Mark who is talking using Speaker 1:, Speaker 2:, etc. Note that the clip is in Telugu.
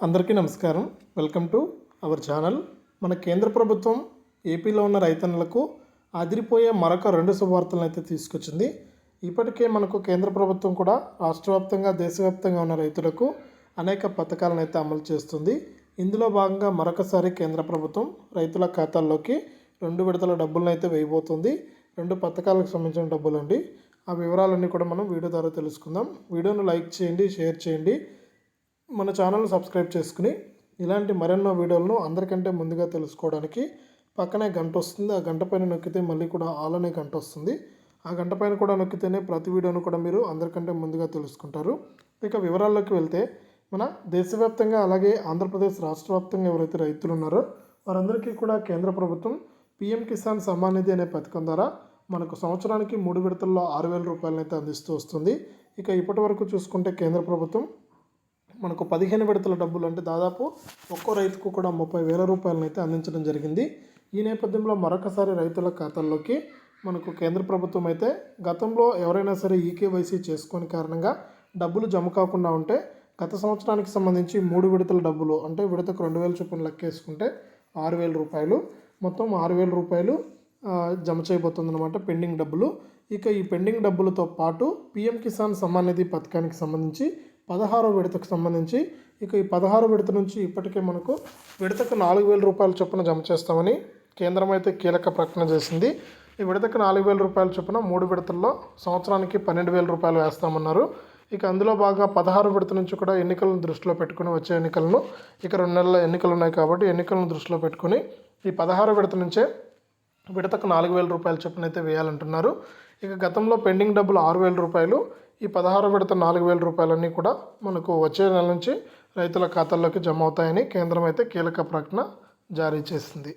Speaker 1: అందరికీ నమస్కారం. Welcome to our channel. మన కేంద్ర ప్రభుత్వం ఏపీలో ఉన్న రైతన్నలకు అదిరిపోయే మరొక రెండు శుభవార్తలను అయితే తీసుకొచ్చింది. ఇప్పటికే మనకు కేంద్ర ప్రభుత్వం కూడా రాష్ట్రవ్యాప్తంగా దేశవ్యాప్తంగా ఉన్న రైతులకు అనేక పథకాలను అయితే అమలు చేస్తుంది. ఇందులో భాగంగా మరొకసారి కేంద్ర ప్రభుత్వం రైతుల ఖాతాల్లోకి రెండు విడతల డబ్బులను అయితే వేయబోతుంది. రెండు పథకాలకు సంబంధించిన డబ్బులు అండి ఆ వివరాలన్నీ కూడా మనం వీడియో ద్వారా తెలుసుకుందాం. వీడియోను లైక్ చేయండి షేర్ చేయండి. మన ఛానల్ని సబ్స్క్రైబ్ చేసుకుని ఇలాంటి మరెన్నో వీడియోలను అందరికంటే ముందుగా తెలుసుకోవడానికి పక్కనే గంట వస్తుంది. ఆ గంట పైన నొక్కితే మళ్ళీ కూడా ఆల్ అనే గంట వస్తుంది. ఆ గంట పైన కూడా నొక్కితేనే ప్రతి వీడియోను కూడా మీరు అందరికంటే ముందుగా తెలుసుకుంటారు. ఇక వివరాల్లోకి వెళ్తే మన దేశవ్యాప్తంగా అలాగే ఆంధ్రప్రదేశ్ రాష్ట్ర వ్యాప్తంగా ఎవరైతే రైతులు ఉన్నారో వారందరికీ కూడా కేంద్ర ప్రభుత్వం పిఎం కిసాన్ సమ్మాన్ నిధి అనే పథకం ద్వారా మనకు సంవత్సరానికి మూడు విడతల్లో ఆరు వేల రూపాయలనైతే అందిస్తూ వస్తుంది. ఇక ఇప్పటి వరకు చూసుకుంటే కేంద్ర ప్రభుత్వం మనకు పదిహేను విడతల డబ్బులు అంటే దాదాపు ఒక్కో రైతుకు కూడా ముప్పై వేల రూపాయలను అయితే అందించడం జరిగింది. ఈ నేపథ్యంలో మరొకసారి రైతుల ఖాతాల్లోకి మనకు కేంద్ర ప్రభుత్వం అయితే గతంలో ఎవరైనా సరే ఈకేవైసీ చేసుకొని కారణంగా డబ్బులు జమ కాకుండా ఉంటే గత సంవత్సరానికి సంబంధించి మూడు విడతల డబ్బులు అంటే విడతకు రెండు వేల చొప్పున లెక్కేసుకుంటే ఆరు వేల రూపాయలు. మొత్తం ఆరు వేల రూపాయలు జమ చేయబోతుందన్నమాట పెండింగ్ డబ్బులు. ఇక ఈ పెండింగ్ డబ్బులతో పాటు పిఎం కిసాన్ సమ్మాన్ నిధి పథకానికి సంబంధించి పదహారో విడతకు సంబంధించి ఇక ఈ పదహారో విడత నుంచి ఇప్పటికే మనకు విడతకు నాలుగు వేల రూపాయల చొప్పున జమ చేస్తామని కేంద్రం అయితే కీలక ప్రకటన చేసింది. ఈ విడతకు నాలుగు వేల రూపాయల చొప్పున మూడు విడతల్లో సంవత్సరానికి పన్నెండు వేల రూపాయలు వేస్తామన్నారు. ఇక అందులో బాగా పదహారు విడత నుంచి కూడా ఎన్నికలను దృష్టిలో పెట్టుకుని వచ్చే ఎన్నికలను ఇక రెండు నెలల ఎన్నికలు ఉన్నాయి కాబట్టి ఎన్నికలను దృష్టిలో పెట్టుకుని ఈ పదహారు విడత నుంచే విడతకు నాలుగు వేల రూపాయల చొప్పున అయితే వేయాలంటున్నారు. ఇక గతంలో పెండింగ్ డబ్బులు ఆరు వేల రూపాయలు ఈ పదహారు విడత నాలుగు వేల రూపాయలన్నీ కూడా మనకు వచ్చే నెల నుంచి రైతుల ఖాతాల్లోకి జమ అవుతాయని కేంద్రం అయితే కీలక ప్రకటన జారీ చేసింది.